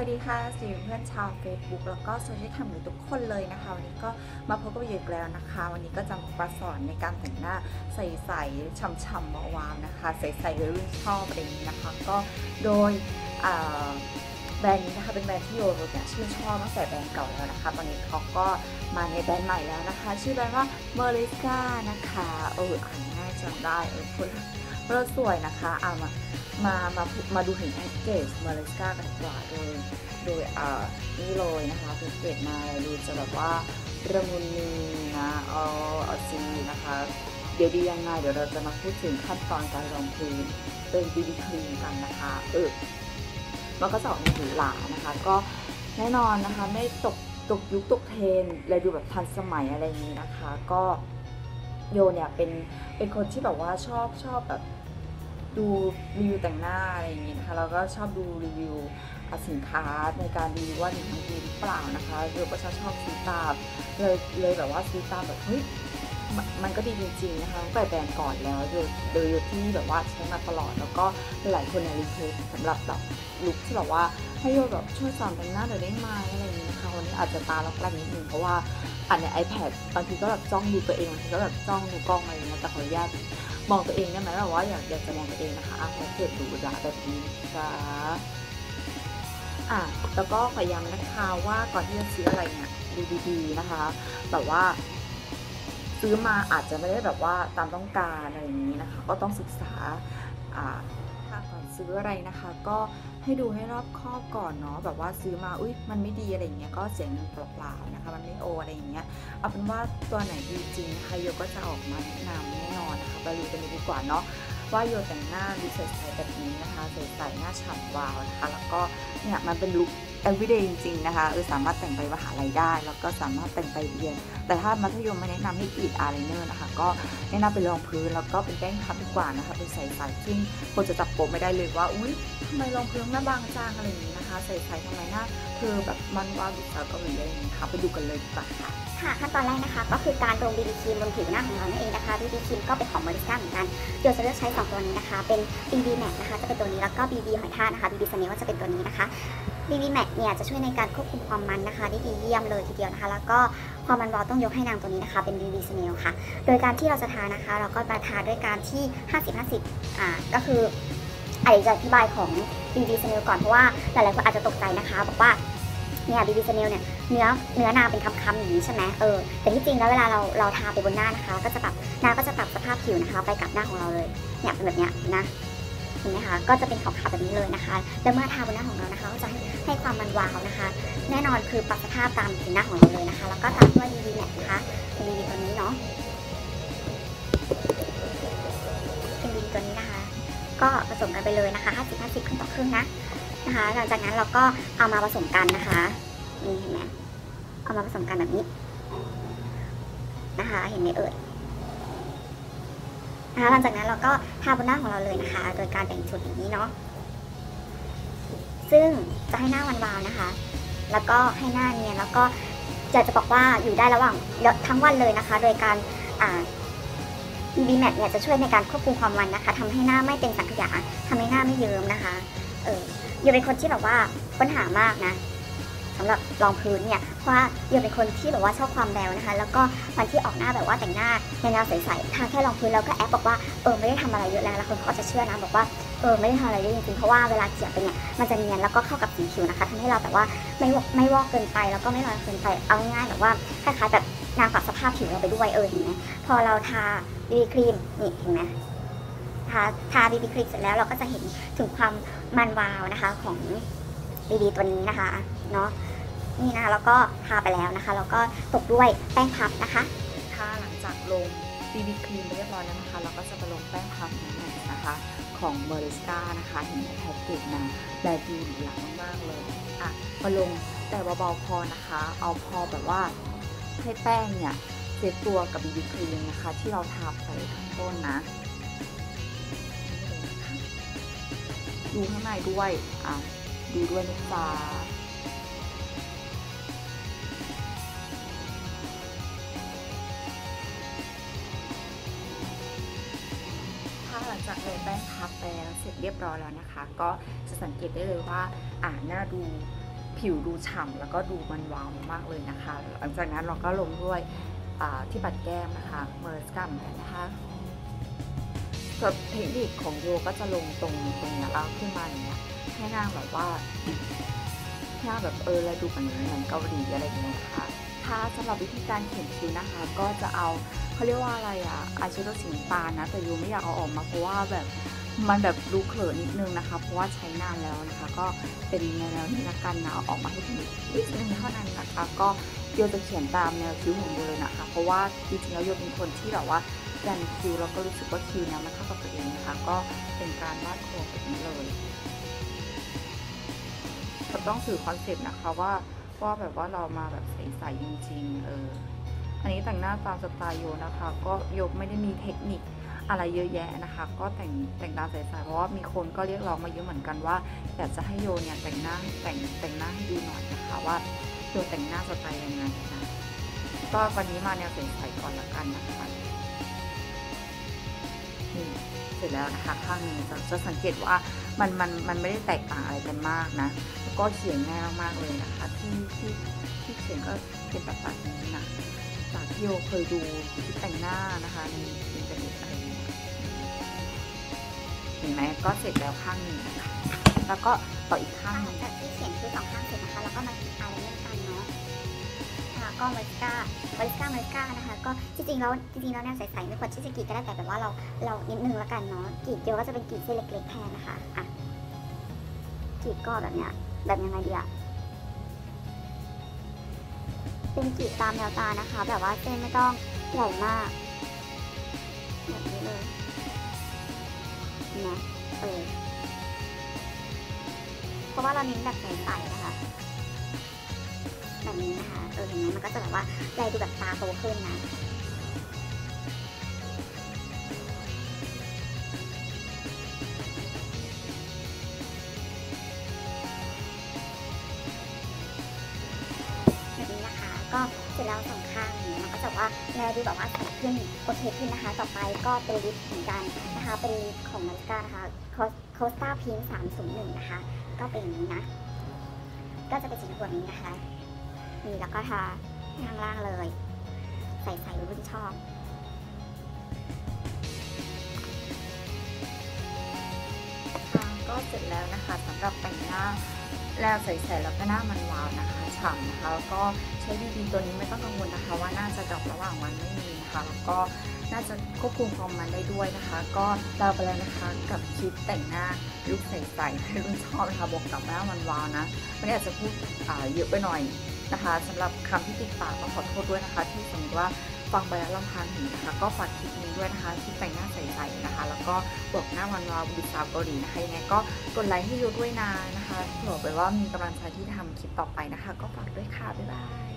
วัสดีค่ะสวัสดีเพื่อนชาว Facebook แล้วก็โซเชียลแคมทุกคนเลยนะคะ วันนี้ก็มาพบกับเยอีกแล้วนะคะ วันนี้ก็จะมาสอนในการแต่งหน้าใสๆช่ำๆวาวๆนะคะ ใสๆเลยรุ่นชอบอะไรองนี้นะคะ ก็โดยแบรนด์นี้นะคะเป็นแบรนด์ที่โยเนี่ยชื่นชอบตั้งแต่แบรนด์เก่าแล้วนะคะ ตอนนี้เขาก็มาในแบรนด์ใหม่แล้วนะคะ ชื่อแบรนด์ว่า m e r i s c a นะคะเอออ่านง่ายจำได้เออคนเออสวยนะคะเอามา มา มา มาดูถึงแพ็กเกจมาเลสกากันดีกว่าโดย โดยอ่านี่เลยนะคะแพ็กเกจมาดูจะแบบว่าระมุนนีนะเอาเอาซีนะคะ เดี๋ยวดียังไงเดี๋ยวเราจะมาพูดถึงขั้นตอนการรองพื้นเป็นบีบีครีมกันนะคะเออมันก็จะออกมาหรูหรานะคะ ก็แน่นอนนะคะไม่ตกตกยุคตกเทรนด์เลยดูแบบทันสมัยอะไรอย่างนี้นะคะ ก็โยเนี่ยเป็นเป็นคนที่แบบว่าชอบชอบแบบ ดูรีวิวแต่งหน้าอะไรอย่างเงี้ยนะคะแล้วก็ชอบดูรีวิวสินค้าในการรีวิวว่าดีดีหรือเปล่านะคะโยก็ชอบชอบซื้อตามเลยเลยแบบว่าซื้อตามแบบเฮ้ย มันก็ดีจริงๆนะคะตั้งแต่แบรนด์ก่อนแล้วโดยโยที่แบบว่าใช้มาตลอดแล้วก็หลายคนเนี่ยรีเควสสำหรับแบบลุคที่แบบว่าให้โยแบบช่วยสอนแต่งหน้าหน่อยได้ไหมอะไรอย่างเงี้ยนะคะวันนี้อาจจะตาล็อกแรกนิดนึงเพราะว่าอ่านใน iPad บางทีก็แบบจ้องดูตัวเองบางทีก็แบบจ้องดูกล้องอะไรอย่างเงี้ยแต่ขออนุญาตมองตัวเองได้ไหมแบบว่าอยากอยากจะมองตัวเองนะคะอะแพ็กเกจหรูหราแบบนี้จ้าอะแล้วก็ขอย้ำนะคะว่าก่อนที่จะซื้ออะไรเนี่ยดูดีๆนะคะ แบบว่า ซื้อมาอาจจะไม่ได้แบบว่าตามต้องการอะไรอย่างนี้นะคะ ก็ต้องศึกษาอ่าก่อนซื้ออะไรนะคะ ก็ให้ดูให้รอบคอบก่อนเนาะแบบว่าซื้อมาอุ้ยมันไม่ดีอะไรอย่างเงี้ยก็เสียเงินเปล่าๆนะคะ มันไม่โออะไรอย่างเงี้ยเอาเป็นว่าตัวไหนดีจริงนะคะโยก็จะออกมาแนะนำแน่นอนนะคะไปดูกันเลยดีกว่าเนาะว่าโยแต่งหน้าดูใสๆแบบนี้นะคะใสๆหน้าฉ่ำวาวนะคะแล้วก็เนี่ยมันเป็นลุค everyday จริงๆนะคะเออสามารถแต่งไปมหาลัยได้ แล้วก็สามารถแต่งไปเรียน แต่ถ้ามัธยมไม่แนะนำให้กรีดอายไลเนอร์นะคะ ก็แนะนำเป็นรองพื้นแล้วก็เป็นแป้งพับดีกว่านะคะ เป็นใสๆซึ่งคนจะจับโปะไม่ได้เลยว่าอุ้ยทำไมรองพื้นหน้าบางจางอะไรอย่างนี้นะคะ ใสๆทำไมหน้าเธอแบบมันวาวดุจสาวเกาหลีอะไรอย่างนี้ค่ะไปดูกันเลยดีกว่าค่ะ ค่ะขั้นตอนแรกนะคะ ก็คือการลง BB ครีมบนผิวหน้าของเรานั่นเองนะคะ BB ครีมก็เป็นของบริสก้าเหมือนกันเดี๋ยวจะเลือกใช้2ตัวนี้นะคะ เป็น BB Mac นะคะจะเป็นตัวนี้แล้วก็ BB หอยทากนะคะ BB สเนลก็จะเป็นตัวนี้นะคะ BB Mac เนี่ยจะช่วยในการควบคุมความมันนะคะ ได้ดีเยี่ยมเลยทีเดียวนะคะ แล้วก็ความมันวาวต้องยกให้นางตัวนี้นะคะ เป็น BB สเนลค่ะ โดยการที่เราจะทานะคะ เราก็มาทาด้วยการที่ 50-50อ่าก็คืออาจจะอธิบายของ BB สเนลก่อนเพราะว่าหลายๆคนอาจจะตกใจนะคะบอกว่า เนี่ยบีบีสเนลเนี่ยเนื้อเนื้อนางเป็นคำๆอย่างนี้ใช่ไหมเออแต่ที่จริงแล้วเวลาเราเราทาไปบนหน้านะคะ ก็จะปรับหน้าก็จะปรับสภาพผิวนะคะ ไปกับหน้าของเราเลยเนี่ยเป็นแบบเนี้ยนะเห็นไหมคะก็จะเป็นขาวๆแบบนี้เลยนะคะ แล้วเมื่อทาบนหน้าของเรานะคะก็จะให้ให้ความมันวาวนะคะ แน่นอนคือปรับสภาพตามผิวหน้าของเราเลยนะคะ แล้วก็ตามด้วยบีบีเนี่ยนะคะเป็นบีบีตัวนี้เนาะเป็นบีบีตัวนี้นะคะ ก็ผสมกันไปเลยนะคะ 50 50ครึ่งต่อครึ่งนะ นะคะ หลังจากนั้นเราก็เอามาผสมกันนะคะนี่เห็นไหมเอามาผสมกันแบบนี้นะคะ เห็นไหมเอ่ยนะคะหลังจากนั้นเราก็ทาบนหน้าของเราเลยนะคะ โดยการแต่งชุดอย่างนี้เนาะซึ่งจะให้หน้าวันวาวนะคะ แล้วก็ให้หน้าเนียนแล้วก็จะจะบอกว่าอยู่ได้ระหว่างทั้งวันเลยนะคะ โดยการอ่า BB m a t เนี่ยจะช่วยในการควบคุมความมันนะคะทำให้หน้าไม่เป็นสังขยาทำให้หน้าไม่เยิ้มนะคะ เออ อยู่เป็นคนที่แบบว่าปัญหามากนะสำหรับรองพื้นเนี่ยเพราะว่าโยเป็นคนที่แบบว่าชอบความแบวนะคะ แล้วก็วันที่ออกหน้าแบบว่าแต่งหน้าในแนวใสๆทาแค่รองพื้นแล้วก็แอปบอกว่าเออไม่ได้ทำอะไรเยอะแล้วแล้วคนเขาก็จะเชื่อนะบอกว่าเออไม่ได้ทำอะไรเยอะจริงๆเพราะว่าเวลาเกลี่ยไปเนี่ยมันจะเนียนแล้วก็เข้ากับสีผิวนะคะทำให้เราแบบว่าไม่ไม่วอกเกินไปแล้วก็ไม่ลอยเกินไปเอาง่ายๆแบบว่าคล้ายๆแบบนางปรับสภาพผิวเราไปด้วยเออเห็นไหมพอเราทาบีบีครีมนี่เห็นไหม ทาทาบีบีครีมเสร็จแล้วเราก็จะเห็นถึงความมันวาวนะคะของบีบีตัวนี้นะคะเนาะนี่นะคะแล้วก็ทาไปแล้วนะคะแล้วก็ตกด้วยแป้งพับนะคะถ้าหลังจากลง BB ครีมเรียบร้อยแล้วนะคะ เราก็จะไปลงแป้งพับนั้นนะคะ ของ m e r i s c a นะคะเห็นในแพ็กเกจนะแบรนด์ดีหลังมากๆเลยอะมาลงแต่เบาๆพอนะคะ เอาพอแบบว่าให้แป้งเนี่ยเซตตัวกับ BB ครีมนะคะ ที่เราทาไปข้างต้นนะ ดูข้างในด้วยอะดูด้วยนะจ๊ะถ้าหลังจากเลยแป้งพับไปแล้วเสร็จเรียบร้อยแล้วนะคะ ก็จะสังเกตได้เลยว่าอ่าหน้าดูผิวดูฉ่ำแล้วก็ดูมันวาวมากเลยนะคะ หลังจากนั้นเราก็ลงด้วยอ่าที่ปัดแก้มนะคะเมอร์สกัมนะคะ ส่วนเทคนิคของโยก็จะลงตรงตรงเนี้ยแล้วขึ้นมาอย่างเงี้ยให้นางแบบว่าให้นางแบบเออแล้วดูแบบนี้เหมือนเกาหลีอะไรอย่างเงี้ยนะคะถ้าสำหรับวิธีการเขียนคิ้วนะคะ ก็จะเอาเขาเรียกว่าอะไรอะอาชิโดสีน้ำตาลนะ แต่ยูไม่อยากเอาออกมาเพราะว่าแบบ มันแบบดูเขลอะนิดนึงนะคะ เพราะว่าใช้นานแล้วนะคะ ก็เป็นแนวนี้ละกันนะออกมาให้ดูนิดนึงเท่านั้นนะคะ ก็โยจะเขียนตามแนวคิ้วของโยเลยนะคะ เพราะว่าจริงๆแล้วโยเป็นคนที่แบบว่ายันคิ้วแล้วก็รู้สึกว่าคิ้วนะมันเข้ากับตัวเองนะคะ ก็เป็นการวาดโครงแบบนี้เลยก็ต้องสื่อคอนเซปต์นะคะว่าว่าแบบว่าเรามาแบบใสๆจริงๆเอออันนี้แต่งหน้าตามสไตล์โยนะคะ ก็โยไม่ได้มีเทคนิค อะไรเยอะแยะนะคะ ก็แต่งแต่งตาใสๆเพราะว่ามีคนก็เรียกร้องมาเยอะเหมือนกันว่าอยากจะให้โยเนี่ยแต่งหน้าแต่งแต่งหน้าให้ดูหน่อยนะคะว่าโยแต่งหน้าสไตล์ยังไงนะก็วันนี้มาแนวใสๆก่อนละกันนะคะนี่เสร็จแล้วนะคะข้างหนึงจะจะสังเกตว่ามันมันมันไม่ได้แตกต่างอะไรกันมากนะก็เขียนง่ายมากๆเลยนะคะที่ที่ที่เขียนก็เป็นแบบนี้นะ จากที่โยเคยดูคลิปแต่งหน้านะคะในอินเทอร์เน็ตอะไรอย่างเงี้ยเห็นไหมก็เสร็จแล้วข้างหนึงนะคะแล้วก็ต่ออีกข้างหลันึงงจากที่เขียนคิ้วสองข้างเสร็จนะคะแล้วก็มาติดอายไลเนอร์กันเนาะค่ะก็มาริสกามาริสกามาริสกานะคะ ก็จริงๆแล้วจริงๆแล้วแนวใสๆไม่ควรที่จะกรีดก็ได้แต่แบบว่าเราเรานิดนึงละกันเนาะกรีดเดียวก็จะเป็นกรีดเส้นเล็กๆแทนนะคะอะกรีดก็แบบเนี้ยแบบยังไงดีอะ เป็นกรีดตามแนวตานะคะ แบบว่าเส้นไม่ต้องใหญ่มากแบบนี้เลยนะเออเพราะว่าเราเน้นแบบใสๆนะคะ แบบนี้นะคะ เออเห็นไหมมันก็จะแบบว่าใยดูแบบตาโตขึ้นนะ แล้วสองข้างอย่างนี้มันก็จะว่าแลดูแบบว่าขึ้นโอเคขึ้นนะคะ ต่อไปก็เป็นลิปเหมือนกันนะคะเป็นลิปของมาริกานะคะโคสตาพิงสามศูนย์หนึ่งนะคะ ก็เป็นอย่างนี้นะ ก็จะเป็นสีแบบนี้นะคะนี่แล้วก็ทาข้างล่างเลย ใส่ใส่รุ่นชอบก็เสร็จแล้วนะคะสำหรับแต่งหน้า แล้วใสๆแล้วก็หน้ามันวาวนะคะฉ่ำนะคะแล้วก็ใช้ดีๆตัวนี้ไม่ต้องกังวลนะคะ ว่าน่าจะดรอประหว่างวันไม่มีนะคะแล้วก็น่าจะควบคุมความมันได้ด้วยนะคะ ก็ลาไปแล้วนะคะกับคลิปแต่งหน้าลุคใสๆให้รุ่นชอบนะคะบวกกับหน้ามันวาวนะวันนี้อาจจะพูดเยอะไปหน่อยนะคะสำหรับคำที่ติดปากต้องขอโทษด้วยนะคะ ที่สมมติว่า ฟังไปแล้วลำพานหูนะคะ ก็ฝากคลิปนี้ด้วยนะคะคลิปแต่งหน้าใสๆนะคะ แล้วก็บอกหน้าวันวาวบุษาวเกาหลีนะคะยังไงก็กดไลค์ให้ยูด้วยนะนะคะบอกไปว่ามีกำลังใจที่ทำคลิปต่อไปนะคะ ก็ฝากด้วยค่ะบ๊ายบาย